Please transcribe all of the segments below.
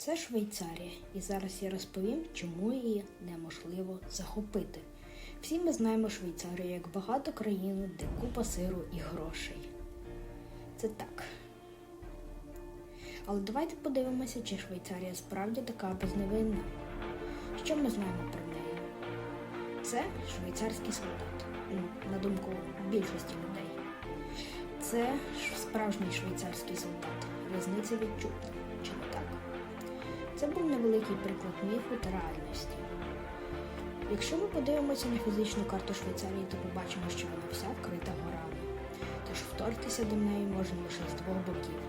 Це Швейцарія, і зараз я розповім, чому її неможливо захопити. Всі ми знаємо Швейцарію як багато країн, де купа сиру і грошей. Це так. Але давайте подивимося, чи Швейцарія справді така безневинна. Що ми знаємо про неї? Це швейцарський солдат, ну, на думку більшості людей. Це справжній швейцарський солдат. Різниця відчутна? Це був невеликий приклад міфу та реальності. Якщо ми подивимося на фізичну карту Швейцарії, то побачимо, що вона вся вкрита горами. Тож вторгтися до неї можна лише з двох боків,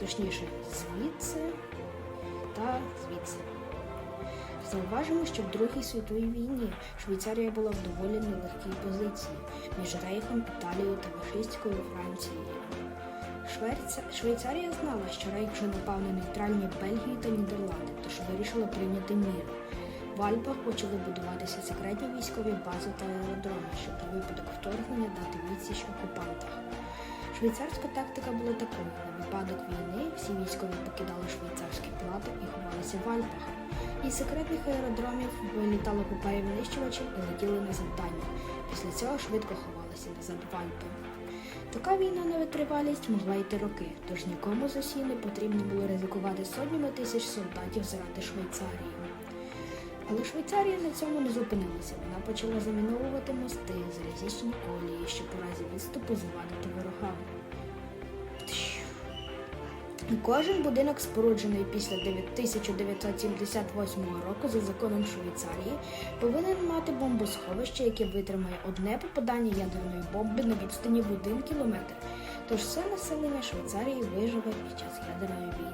точніше, звідси та звідси. Зауважимо, що в Другій світовій війні Швейцарія була в доволі нелегкій позиції між Рейхом, Італією та фашистською Францією. Швейця... Швейцарія знала, що Рейх вже напав на нейтральні Бельгію та Нідерланди, тож вирішила прийняти мір. В Альпах почали будуватися секретні військові бази та аеродроми, щоб на випадок вторгнення дати відсіч окупантах. Швейцарська тактика була такою: на випадок війни всі військові покидали швейцарське плато і ховалися в Альпах. Із секретних аеродромів вилітали купа винищувачів і летіли на завдання. Після цього швидко ховалися назад в Альпи. Така війна на витривалість могла йти роки, тож нікому з Росії не потрібно було ризикувати сотнями тисяч солдатів заради Швейцарії. Але Швейцарія на цьому не зупинилася. Вона почала заміновувати мости, залізничні колії, щоб у разі відступу завадити ворогам. Кожен будинок, споруджений після 1978 року за законом Швейцарії, повинен мати бомбосховище, яке витримає одне попадання ядерної бомби на відстані в один кілометр. Тож все населення Швейцарії виживе під час ядерної війни.